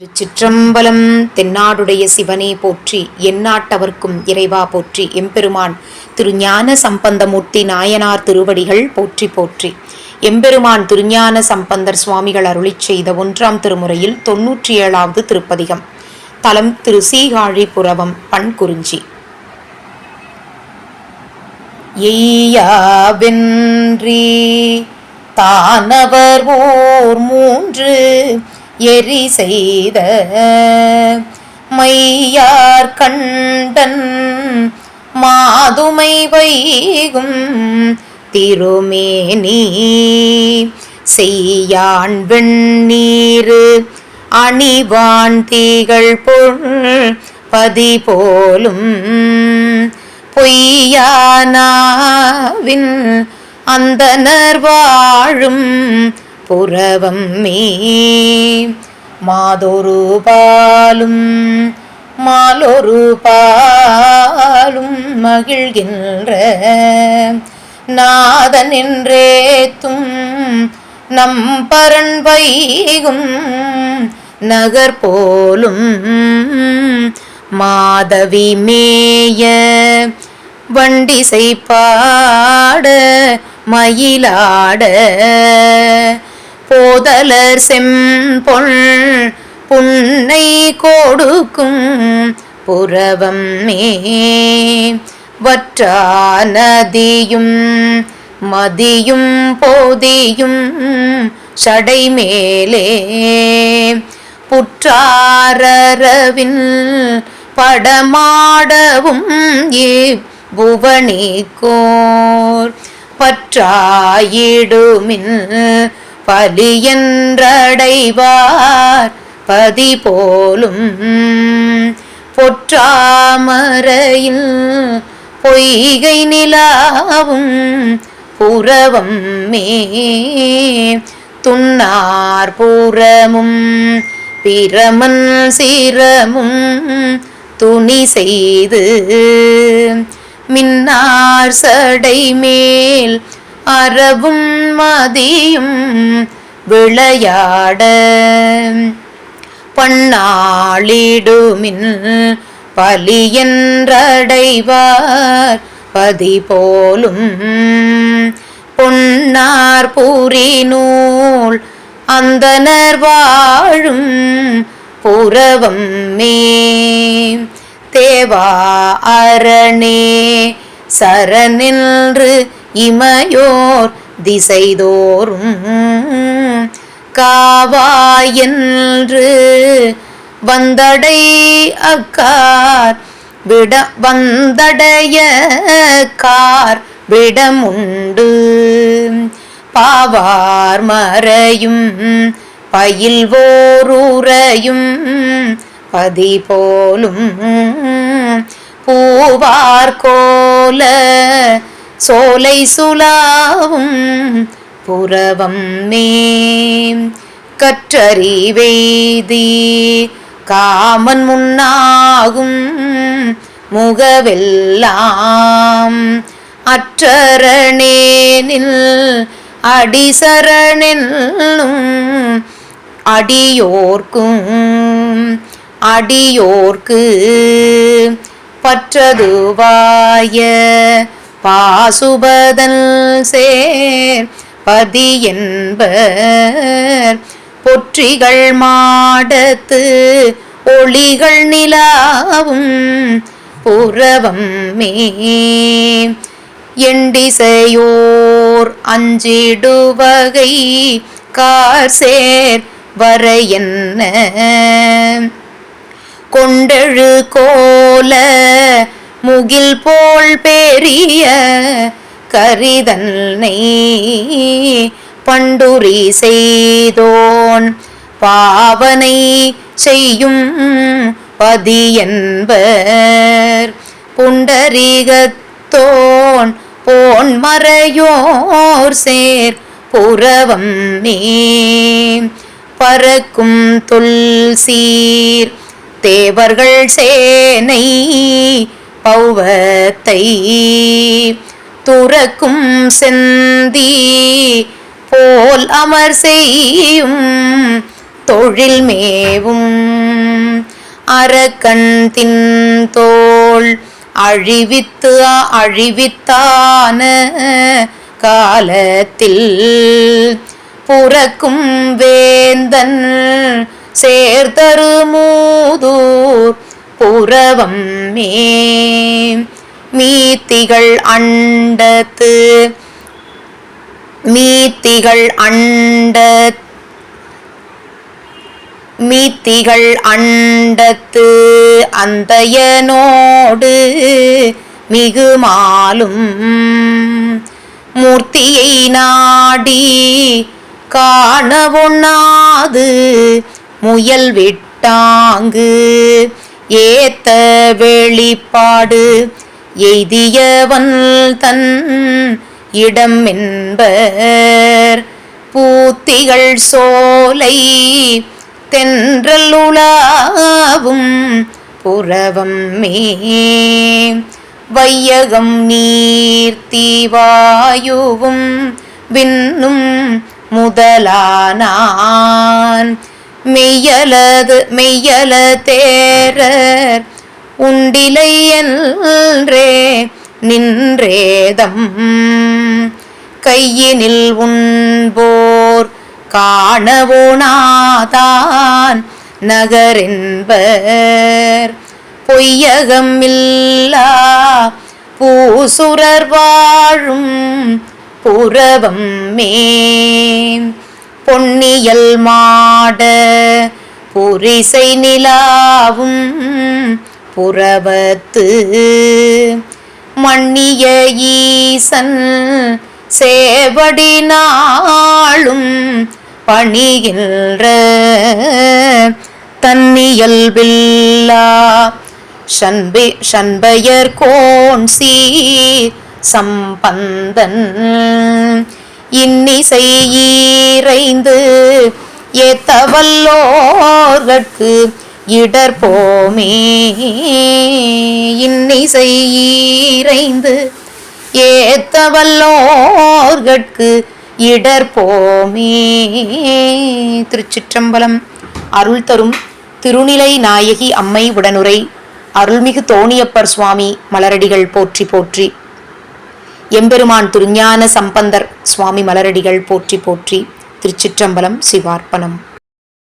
திருச்சிற்றம்பலம் தென்னாடுடைய சிவனே போற்றி எந்நாட்டவர்க்கும் இறைவா போற்றி எம்பெருமான் திருஞான சம்பந்தமூர்த்தி நாயனார் திருவடிகள் போற்றி போற்றி. எம்பெருமான் திருஞான சம்பந்தர் சுவாமிகள் அருளி செய்த ஒன்றாம் திருமுறையில் தொன்னூற்றி ஏழாவது திருப்பதிகம். தலம் திரு சீகாழிபுரவம் பண்குறிஞ்சி எய்யாவென்றி தானவர் ஓர் மூன்று எரி செய்த மையார் கண்டன் மாதுமை வைகும் திருமேனி. செய்யான் வெண்ணீரு அணிவான் தீகள் பொருள் பதி போலும் பொய்யானாவின் அந்தனர் வாழும் புறவம் மே மாதொரு பாலும் மாலொரு பாலும் மகிழ்கின்ற நாதன் என்றேத்தும் நம் பரன் வைகும் நகர் போலும் மாதவி மேய. வண்டிசை பாட மயிலாட போதலர் செம்பொன் புன்னை கொடுக்கும் புறவம் மே. வற்றா நதியும் மதியும் போதியும் சடை மேலே புற்றாரரவின் படமாடவும் புவனிக்கோர் பற்றாயிடுமின் பலியன்றடைவார். பதி போலும் பொற்றாமரையில் பொய்கை நிலாவும் புறவம் மே. துன்னார் புறமும் பிரமன் சிரமும் துணி செய்து மின்னார் சடை மேல் அறவும் மதியும் விளையாட. பண்ணாளிடுமின் பலியன்றடைவார் பதி போலும் பொன்னார் பூரி நூல் அந்தனர் வாழும் புறவம் மே. தேவா அரணே சரநின்று இமையோர் திசைதோறும் காவாயென்று வந்தடை அக்கார் விட வந்தடைய கார் விடமுண்டு. பாவார் மறையும் பயில்வோருரையும் பதி போலும் பூவார் கோல சோலை சுலாவும் புறவம் நேம் கற்றறிவெய்தி காமன் முன்னாகும் முகவெல்லாம். அற்றரணேனில் அடிசரணென்னும் அடியோர்க்கும் அடியோர்க்கு பற்றதுவாய பாசுபதல் சேர் பதி என்பர். பொற்றிகள் மாடத்து ஒளிகள் நிலாவும் புறவம் மே எண்டிசையோர் அஞ்சிடுவகை கார் சேர் வர என்ன? கொண்டெழு கோல முகில் போல் பெரிய கரிதன்னை பண்டுரி செய்தோன். பாவனை செய்யும் பதி என்பர் புண்டரீகத்தோன். போன் மறையோர் சேர் புறவம் மே பறக்கும் தொல் சீர் தேவர்கள் சேனை பௌவத்தை துறக்கும் செந்தி போல் அமர் செய்யும் தொழில் மேவும். அரக்கன் தின் அழிவித்து அழிவித்தான காலத்தில் புறக்கும் வேந்தன் சேர்தரு மூதூர் புறவம் மே மீத்திகள் அண்டத்து. மீத்திகள் அண்ட மீத்திகள் அண்டத்து. அந்தயனோடு மிகுமாலும் மூர்த்தியை நாடி காணவொண்ணாது முயல் விட்டாங்கு. ஏத்த வெளிப்பாடு எய்தியவன் தன் இடம் என்பர் பூத்திகள் சோலை தென்றல் உலாவும் புறவம் மே. வையகம் நீர்த்திவாயுவும் விண்ணும் முதலானான். மெய்யலது மெய்யல தேரர் உண்டிலையன்றே நின்றேதம். கையினில் உண்போர் காணவோனாதான் நகரென்பர். பொய்யகம் இல்லா பூசுரர் வாழும் புறவம் மேன். பொன்னியல் மாட புரிசை நிலாவும் புறவத்து. மன்னிய ஈசன் சேவடி நாளும் பணிகின்ற தன்னியல்பில்லா. சண்பி சண்பையர் கோன்சி சம்பந்தன். இன்னிசை ஈரைந்து ஏத்தவல்லோர்கட்கு இடர்போமே. இன்னிசை ஈரைந்து ஏத்தவல்லோர்கட்கு இடர் போமே திருச்சிற்றம்பலம் அருள் தரும் திருநிலை நாயகி அம்மை உடனுரை அருள்மிகு தோணியப்பர் சுவாமி மலரடிகள் போற்றி போற்றி. எம்பெருமான் திருஞான சம்பந்தர் சுவாமி மலரடிகள் போற்றி போற்றி. திருச்சிற்றம்பலம் சிவார்ப்பணம்.